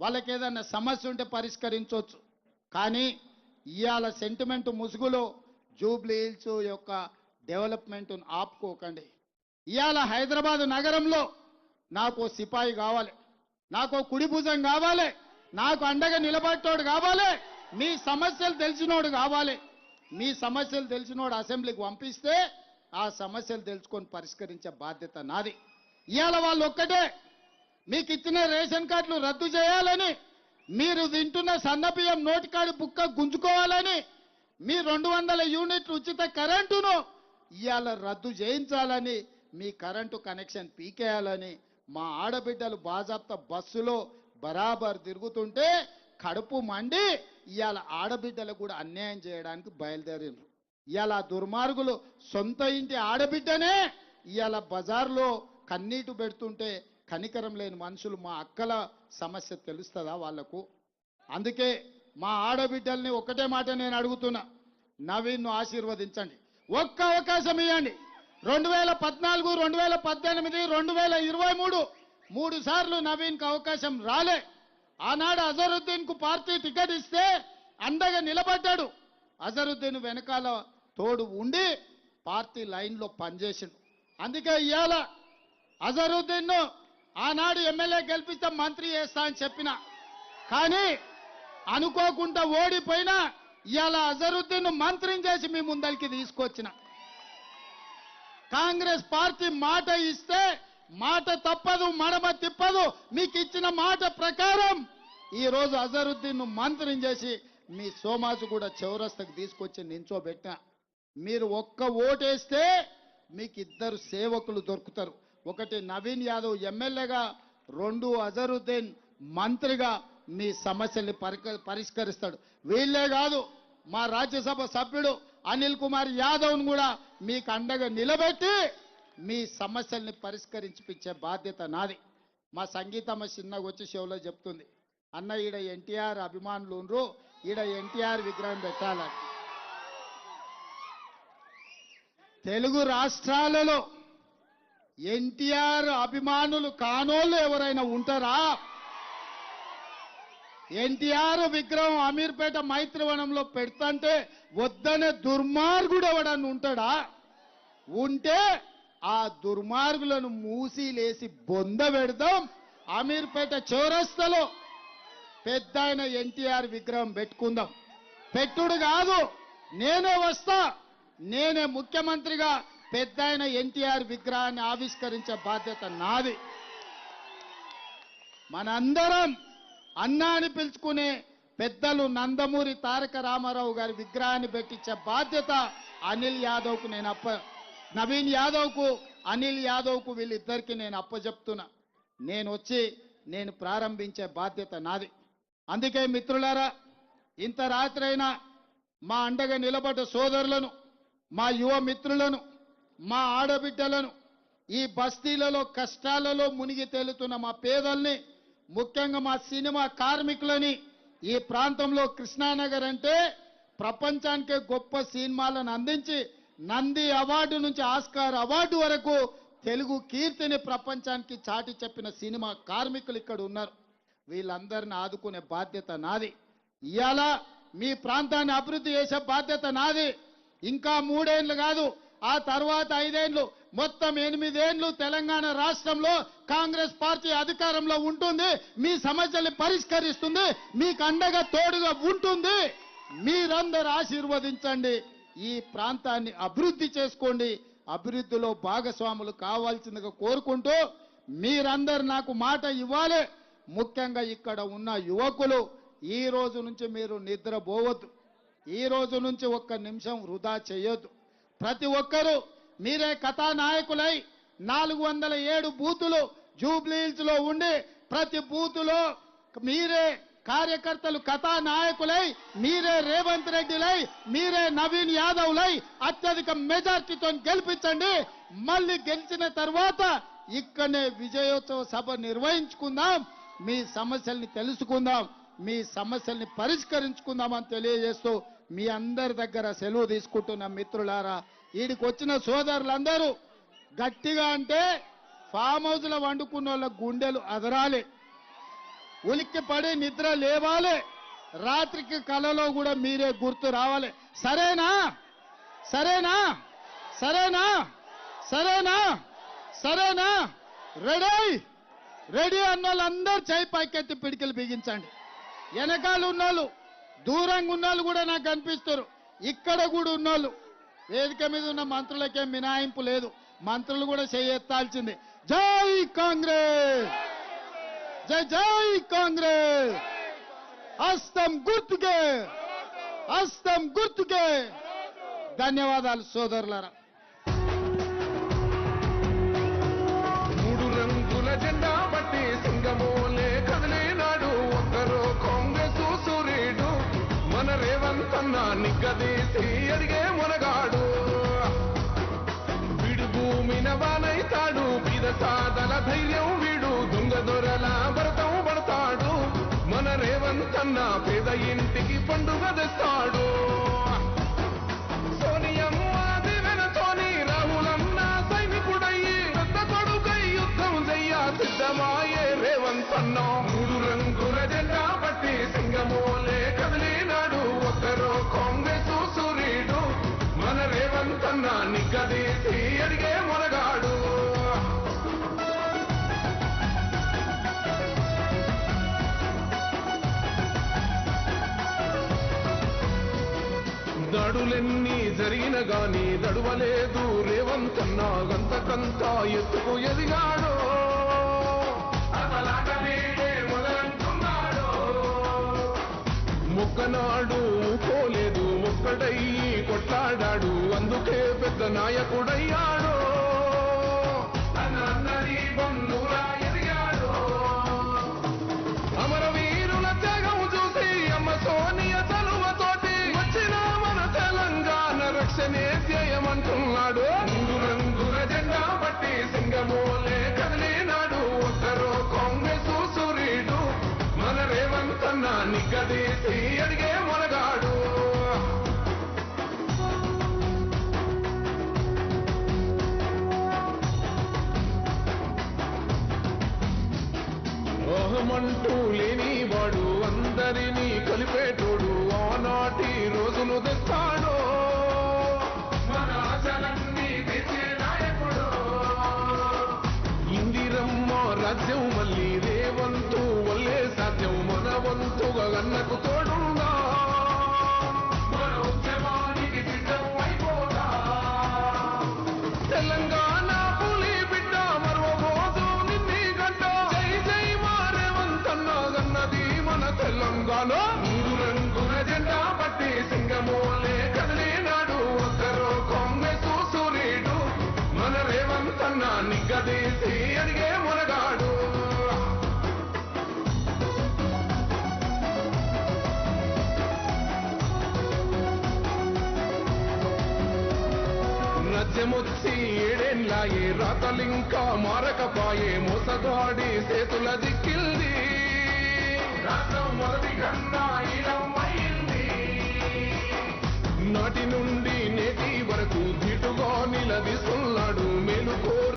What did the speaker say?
వాళ్ళకి ఏదైనా సమస్య ఉంటే పరిష్కరించవచ్చు. కానీ ఇవాళ సెంటిమెంట్ ముసుగులో జూబ్లీ హిల్స్ యొక్క డెవలప్మెంట్ను ఆపుకోకండి. ఇవాళ హైదరాబాద్ నగరంలో నాకు సిపాయి కావాలి. నాకు కుడిభుజం కావాలి. నాకు అండగా నిలబట్టోడు కావాలి. మీ సమస్యలు తెలిసినోడు కావాలి. మీ సమస్యలు తెలిసినోడు అసెంబ్లీకి పంపిస్తే ఆ సమస్యలు తెలుసుకొని పరిష్కరించే బాధ్యత నాది. ఇవాళ వాళ్ళు ఒక్కటే. మీకు ఇచ్చిన రేషన్ కార్డులు రద్దు చేయాలని మీరు తింటున్న సన్నబియ్యం నోటికాడి బుక్క గుంజుకోవాలని మీ రెండు వందల యూనిట్లు ఉచిత కరెంటును ఇవాళ రద్దు చేయించాలని మీ కరెంటు కనెక్షన్ పీకేయాలని మా ఆడబిడ్డలు బాజాప్త బస్సులో బరాబర్ తిరుగుతుంటే కడుపు మండి ఇవాళ ఆడబిడ్డలకు కూడా అన్యాయం చేయడానికి బయలుదేరిండ్రు ఇవాళ దుర్మార్గులు సొంత ఇంటి ఆడబిడ్డనే ఇవాళ బజార్లో కన్నీటు పెడుతుంటే కనికరం లేని మనుషులు మా అక్కల సమస్య తెలుస్తుందా వాళ్ళకు అందుకే మా ఆడబిడ్డల్ని ఒకటే మాట నేను అడుగుతున్నా. నవీన్ను ఆశీర్వదించండి. ఒక్క అవకాశం ఇవ్వండి రెండు వేల పద్నాలుగు రెండు వేల పద్దెనిమిది రెండు వేల ఇరవై మూడు మూడు సార్లు నవీన్కు అవకాశం రాలే. ఆనాడు అజరుద్దీన్కు పార్టీ టికెట్ ఇస్తే అండగా నిలబడ్డాడు. అజరుద్దీన్ వెనకాల తోడు ఉండి పార్టీ లైన్లో పనిచేసిండు. అందుకే ఇవాళ అజరుద్దీన్ను ఆనాడు ఎమ్మెల్యే గెలిపిస్తే మంత్రి చేస్తా అని చెప్పిన. కానీ అనుకోకుండా ఓడిపోయినా ఇవాళ అజరుద్దీన్ మంత్రిని చేసి మీ ముందరికి తీసుకొచ్చిన. కాంగ్రెస్ పార్టీ మాట ఇస్తే మాట తప్పదు మడమ తిప్పదు మీకు ఇచ్చిన మాట ప్రకారం ఈరోజు అజరుద్దీన్ మంత్రిని చేసి మీ సోమాజు కూడా చౌరస్తకు తీసుకొచ్చి నించోబెట్టిన. మీరు ఒక్క ఓటేస్తే మీకు ఇద్దరు సేవకులు దొరుకుతారు. ఒకటి నవీన్ యాదవ్ ఎమ్మెల్యేగా రెండు అజరుద్దీన్ మంత్రిగా మీ సమస్యల్ని పరిష్కరిస్తాడు. వీళ్ళే కాదు మా రాజ్యసభ సభ్యుడు అనిల్ కుమార్ యాదవ్ను కూడా మీకు అండగా నిలబెట్టి మీ సమస్యల్ని పరిష్కరించిపించే బాధ్యత నాది. మా సంగీతమ్మ చిన్నగా వచ్చి షోలో చెప్తుంది అన్న ఈడ ఎన్టీఆర్ అభిమానులుండ్రు ఈడ ఎన్టీఆర్ విగ్రహం పెట్టాలని తెలుగు రాష్ట్రాలలో ఎన్టీఆర్ అభిమానులు కానోళ్ళు ఎవరైనా ఉంటారా? ఎన్టీఆర్ విగ్రహం అమీర్పేట మైత్రివనంలో పెడతంటే వద్దనే దుర్మార్గుడు ఎవడన్నా ఉంటాడా? ఉంటే ఆ దుర్మార్గులను మూసి లేసి బొంద పెడదాం అమీర్పేట చౌరస్తలో. పెద్ద ఆయన ఎన్టీఆర్ విగ్రహం పెట్టుకుందాం. పెట్టుడు కాదు నేనే వస్తా నేనే ముఖ్యమంత్రిగా పెద్ద ఆయన ఎన్టీఆర్ విగ్రహాన్ని ఆవిష్కరించే బాధ్యత నాది. మనందరం అన్నా అని పిలుచుకునే పెద్దలు నందమూరి తారక రామారావు గారి విగ్రహాన్ని పెట్టించే బాధ్యత అనిల్ యాదవ్కు నేను అప్ప నవీన్ యాదవ్కు అనిల్ యాదవ్కు వీళ్ళిద్దరికి నేను అప్పజెప్తున్నా. నేను వచ్చి నేను ప్రారంభించే బాధ్యత నాది. అందుకే మిత్రులారా ఇంత రాత్రైనా మా అండగా నిలబడ్డ సోదరులను మా యువ మిత్రులను మా ఆడబిడ్డలను ఈ బస్తీలలో కష్టాలలో మునిగి తేలుతున్న మా పేదల్ని ముఖ్యంగా మా సినిమా కార్మికులని ఈ ప్రాంతంలో కృష్ణానగర్ అంటే ప్రపంచానికే గొప్ప సినిమాలను అందించి నంది అవార్డు నుంచి ఆస్కార్ అవార్డు వరకు తెలుగు కీర్తిని ప్రపంచానికి చాటి చెప్పిన సినిమా కార్మికులు ఇక్కడ ఉన్నారు. వీళ్ళందరిని ఆదుకునే బాధ్యత నాది. ఇవాళ మీ ప్రాంతాన్ని అభివృద్ధి చేసే బాధ్యత నాది. ఇంకా మూడేళ్ళు కాదు ఆ తర్వాత ఐదేళ్ళు మొత్తం ఎనిమిదేళ్ళు తెలంగాణ రాష్ట్రంలో కాంగ్రెస్ పార్టీ అధికారంలో ఉంటుంది. మీ సమస్యల్ని పరిష్కరిస్తుంది. మీకు అండగా తోడుగా ఉంటుంది. మీరందరూ ఆశీర్వదించండి. ఈ ప్రాంతాన్ని అభివృద్ధి చేసుకోండి. అభివృద్ధిలో భాగస్వాములు కావాల్సిందిగా కోరుకుంటూ మీరందరు నాకు మాట ఇవ్వాలి. ముఖ్యంగా ఇక్కడ ఉన్న యువకులు ఈ రోజు నుంచి మీరు నిద్రపోవద్దు. ఈ రోజు నుంచి ఒక్క నిమిషం వృధా చేయొద్దు. ప్రతి ఒక్కరూ మీరే కథానాయకులై నాలుగు వందల ఏడు బూతులు జూబ్లీహిల్స్లో ఉండి ప్రతి బూతులో మీరే కార్యకర్తలు కథానాయకులై మీరే రేవంత్ రెడ్డిలై మీరే నవీన్ యాదవ్లై అత్యధిక మెజార్టీతో గెలిపించండి. మళ్ళీ గెలిచిన తర్వాత ఇక్కడనే విజయోత్సవ సభ నిర్వహించుకుందాం. మీ సమస్యల్ని తెలుసుకుందాం మీ సమస్యల్ని పరిష్కరించుకుందామని తెలియజేస్తూ మీ అందరి దగ్గర సెలవు తీసుకుంటున్న మిత్రులారా వీడికి వచ్చిన సోదరులందరూ గట్టిగా అంటే ఫామ్ హౌస్లో వండుకున్న వాళ్ళ గుండెలు అదరాలి. ఉలిక్కి పడి నిద్ర లేవాలి. రాత్రికి కలలో కూడా మీరే గుర్తు రావాలి. సరేనా? సరేనా? సరేనా? సరేనా? సరేనా? రెడీ? రెడీ అన్న వాళ్ళందరూ చేయి పైకెత్తి పిడికిలు బిగించండి. వెనకాల ఉన్నోళ్ళు దూరంగా ఉన్నోళ్ళు కూడా నాకు కనిపిస్తారు. ఇక్కడ కూడా ఉన్నోళ్ళు. వేదిక మీద ఉన్న మంత్రులకేం మినాయింపు లేదు. మంత్రులు కూడా చేయెత్తాల్సింది. జై కాంగ్రెస్! జై జై కాంగ్రెస్! హస్తం గుర్తుకే! హస్తం గుర్తుకే! ధన్యవాదాలు సోదరులారా. అన్న నిగ్గదీసి అడిగే మునగాడు. వీడు భూమిన బానైతాడు బీద సాదల ధైర్యం వీడు దొంగ దొరల భరతం పడతాడు. మన రేవంత్ అన్న పేద ఇంటికి పండుగ తెస్తాడు. సోనియమ్మ దివెనతోని రాహులన్న సైనికుడయ్యి పెద్ద కొడుకై యుద్ధం చెయ్య సిద్ధమాయే రేవంతన్నా. దడులెన్ని జరిగిన గాని దడువలేదు రేవంతన్న గంతకంత ఎత్తుకు ఎదిగాడు. మొక్కనాడు పోలేదు ఒక్కడయ్యి కొట్లాడాడు. అందుకే పెద్ద నాయకుడయ్యాడు. నాడు మూడు రంగుల జెండా పట్టి సింగమోలే కదిలే నాడు ఒక్కరో కాంగ్రెస్ సూర్యుడు మన రేవంత్ అన్న నిగ్గదీసి అడిగే మొలగాడు. ఓహమంటూ లేనివాడు అందరినీ కలిపేటోడు. ఆనాటి రోజులు తెస్తాడు. ఊరదీసి రాతలింకా మారకపాయే మోసగాడి చేతుల దిక్కింది నాటి నుండి నేటి వరకు దిటుగా నిలదీస్తున్నాడు మేలుకో